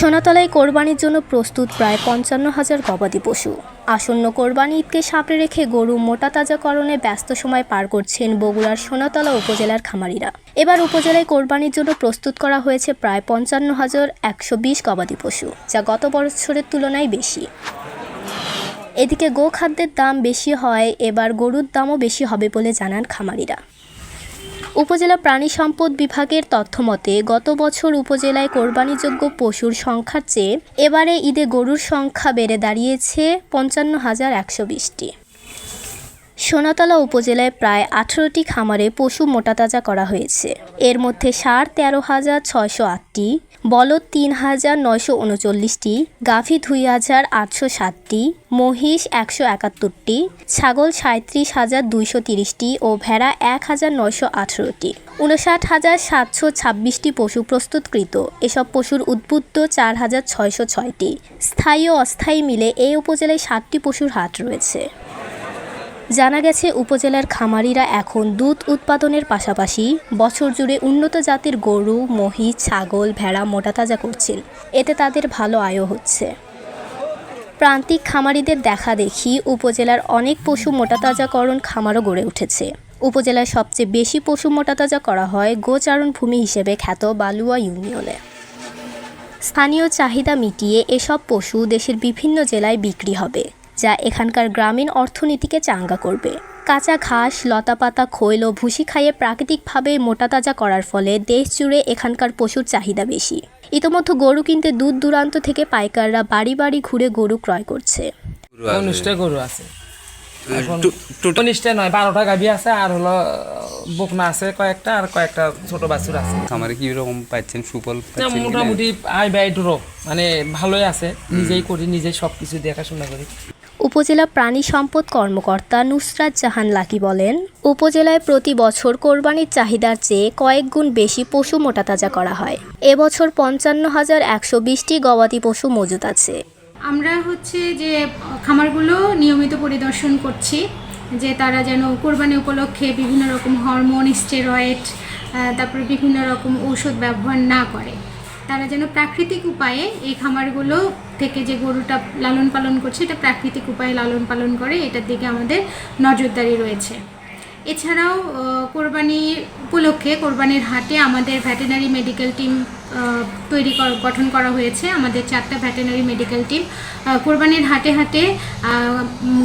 সোনাতলায় কোরবানির জন্য প্রস্তুত প্রায় পঞ্চান্ন হাজার গবাদি পশু। আসন্ন কোরবানি ঈদকে সামনে রেখে গরু মোটা তাজাকরণে ব্যস্ত সময় পার করছেন বগুড়ার সোনাতলা উপজেলার খামারিরা। এবার উপজেলায় কোরবানির জন্য প্রস্তুত করা হয়েছে প্রায় পঞ্চান্ন হাজার একশো বিশ গবাদি পশু, যা গত বছরের তুলনায় বেশি। এদিকে গোখাদ্যের দাম বেশি হয় এবার গরুর দামও বেশি হবে বলে জানান খামারিরা। উপজেলা প্রাণী সম্পদ বিভাগের তথ্যমতে, গত বছর উপজেলায় কোরবানিযোগ্য পশুর সংখ্যার চেয়ে এবারে ঈদে গরুর সংখ্যা বেড়ে দাঁড়িয়েছে পঞ্চান্ন হাজার একশো বিশটি। সোনাতলা উপজেলায় প্রায় আঠারোটি খামারে পশু মোটাতাজা করা হয়েছে। এর মধ্যে ষাঁড় তেরো হাজার ছয়শো আটটি, বলদ তিন হাজার নয়শো উনচল্লিশটি, গাভী দুই হাজার আটশো সাতটি, মহিষ একশো একাত্তরটি, ছাগল সাঁত্রিশ হাজার দুইশো তিরিশটি ও ভেড়া এক হাজার নয়শো আঠেরোটি। উনষাট হাজার সাতশো ছাব্বিশটি পশু প্রস্তুতকৃত। এসব পশুর উদ্বুদ্ধ চার হাজার ছয়শো ছয়টি। স্থায়ী ও অস্থায়ী মিলে এই উপজেলায় সাতটি পশুর হাট রয়েছে। জানা গেছে, উপজেলার খামারিরা এখন দুধ উৎপাদনের পাশাপাশি বছর জুড়ে উন্নত জাতের গরু, মহিষ, ছাগল, ভেড়া মোটাতাজা করছেন। এতে তাদের ভালো আয়ও হচ্ছে। প্রান্তিক খামারিদের দেখা দেখি, উপজেলার অনেক পশু মোটাতাজাকরণ খামারও গড়ে উঠেছে। উপজেলায় সবচেয়ে বেশি পশু মোটাতাজা করা হয় গোচারণ ভূমি হিসেবে খ্যাত বালুয়া ইউনিয়নে। স্থানীয় চাহিদা মিটিয়ে এসব পশু দেশের বিভিন্ন জেলায় বিক্রি হবে। যা এখানকার গ্রামীণ অর্থনীতিকে চাঙ্গা করবে। কাঁচা ঘাস লতাপাতা খৈল ও ভুসি খাইয়ে প্রাকৃতিকভাবে মোটাতাজা করার ফলে দেশ জুড়ে এখানকার পশুর চাহিদা বেশি। ইতোমধ্যে গরু কিনতে দূর দূরান্ত থেকে পাইকাররা বাড়ি বাড়ি ঘুরে গরু ক্রয় করছে। গরু আছে। উনিশটা নয় বারোটা গাভী আছে আর হলো বকনা আছে কয়েকটা আর কয়েকটা ছোট বাছুর আছে। খামারে কি রকম পাচ্ছেন সুফল? মোটামুটি আয় ব্যয় ডুরো মানে ভালোই আছে নিজেই করি নিজেই সব কিছু দেখাশোনা করি। উপজেলা প্রাণী সম্পদ কর্মকর্তা নুসরাত জাহান লাকি বলেন, উপজেলায় প্রতি বছর কোরবানির চাহিদার চেয়ে কয়েক গুণ বেশি পশু মোটাতাজা করা হয়। এবছর পঞ্চান্ন হাজার একশো বিশটি গবাদি পশু মজুত আছে। আমরা হচ্ছে যে খামারগুলো নিয়মিত পরিদর্শন করছি, যে তারা যেন কোরবানি উপলক্ষে বিভিন্ন রকম হরমোন, স্টেরয়েড তারপরে বিভিন্ন রকম ঔষধ ব্যবহার না করে। তারা যেন প্রাকৃতিক উপায়ে এই খামারগুলো থেকে যে গরুটা লালন পালন করছে এটা প্রাকৃতিক উপায়ে লালন পালন করে এটার দিকে আমাদের নজরদারি রয়েছে। এছাড়াও আহ, কোরবানির উপলক্ষে কোরবানির হাটে আমাদের ভেটেনারি মেডিকেল টিম তৈরি গঠন করা হয়েছে। আমাদের চারটা ভেটেনারি মেডিকেল টিম কোরবানির হাটে হাটে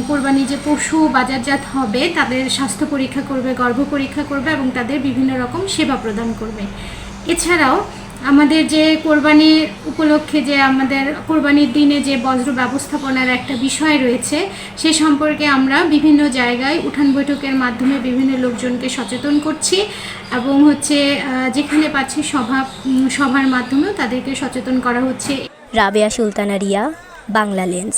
কোরবানি যে পশু বাজারজাত হবে তাদের স্বাস্থ্য পরীক্ষা করবে গর্ভ পরীক্ষা করবে এবং তাদের বিভিন্ন রকম সেবা প্রদান করবে। এছাড়াও আমাদের যে কোরবানির উপলক্ষে যে আমাদের কোরবানির দিনে যে বজ্র ব্যবস্থাপনার একটা বিষয় রয়েছে, সে সম্পর্কে আমরা বিভিন্ন জায়গায় উঠান বৈঠকের মাধ্যমে বিভিন্ন লোকজনকে সচেতন করছি এবং হচ্ছে যেখানে পাচ্ছি সভা সভার মাধ্যমেও তাদেরকে সচেতন করা হচ্ছে। রাবেয়া সুলতানা রিয়া, বাংলা লেন্স।